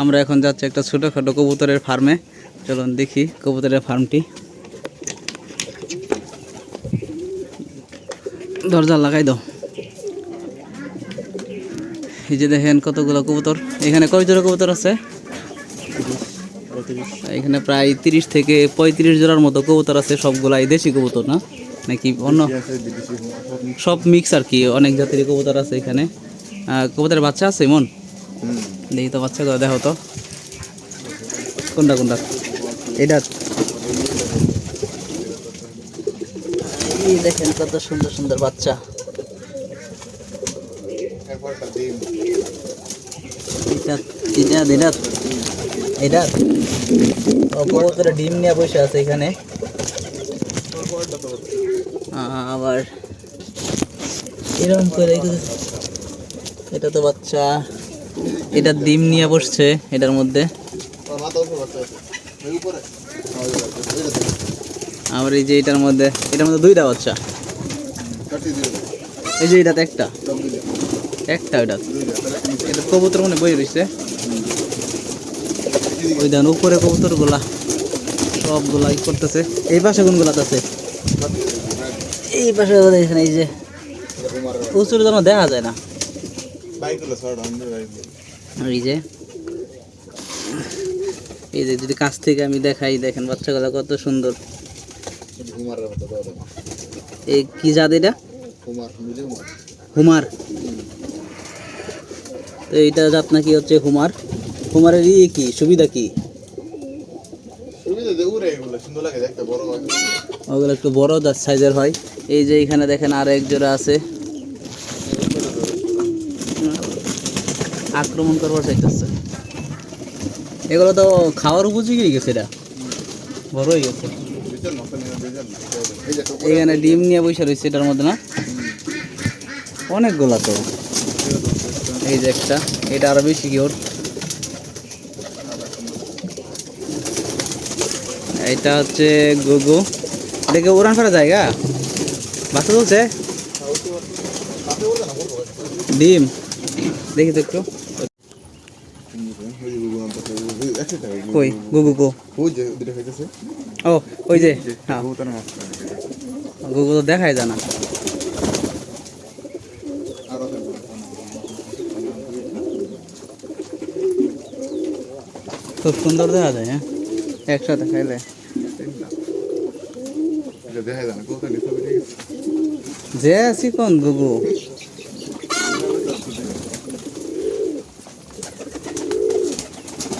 আমরা এখন যাচ্ছি একটা ছোটোখাটো কবুতরের ফার্মে। চলুন দেখি কবুতরের ফার্মটি। দরজা লাগাই দাও। এই যে দেখেন কতগুলো কবুতর। এখানে কয় জোড়া কবুতর আছে? এখানে প্রায় তিরিশ থেকে পঁয়ত্রিশ জোড়ার মতো কবুতর আছে, সবগুলাই দেশি কবুতর না? নাকি অন্য? সব মিক্স আর কি, অনেক জাতের কবুতর আছে এখানে। কবুতরের বাচ্চা আছে মন দেখি তো বাচ্চা করে দেখো তো। কোনটা কোনটা? এটা। দেখেন কত সুন্দর সুন্দর বাচ্চা। এটা ও ডিম নিয়ে বসে আছে এখানে। আবার এরকম করে। এটা তো বাচ্চা। এটা ডিম নিয়ে বসছে এটার মধ্যে। আবার এই যে এটার মধ্যে এটার মধ্যে দুইটা বাচ্চা। এই যে এটাতে একটা। একটা ওটা এটা কবুতর মনে বই রয়েছে ওই দেন উপরে কবুতরগুলা সবগুলা ই করতেছে। এই পাশে কোনগুলা আছে? এই পাশে এই যে। প্রচুর যেন দেখা যায় না। এই যে। এই যে যদি কাছ থেকে আমি দেখাই দেখেন বাচ্চাগুলো কত সুন্দর। এই কি জাত এটা? হুমার তো এইটা জাত নাকি হচ্ছে হুমার? হুমারের ইয়ে কি? সুবিধা কি? ওগুলো একটু বড় সাইজের হয়। এই যে এখানে দেখেন আর এক জোড়া আছে। আক্রমণ করবার চাইতেছে এগুলো তো খাওয়ার উপযোগী হয়ে গেছে এটা। বড় হয়ে গেছে। এখানে ডিম নিয়ে বসে রয়েছে এটার মধ্যে, না? অনেকগুলা তো। এই যে একটা, এটা আরও বেশি কি ওর? এটা হচ্ছে গুগু। দেখে উড়ান ফেরা জায়গা? বাচ্চা চলছে? ডিম। দেখি তো একটু। কই? গুগু গো। ও ওই যে হ্যাঁ। গুগু তো দেখাই যায় না। খুব সুন্দর দেখা যায় হ্যাঁ? একসাথে খাইলে। যে আছি কোন গুগু?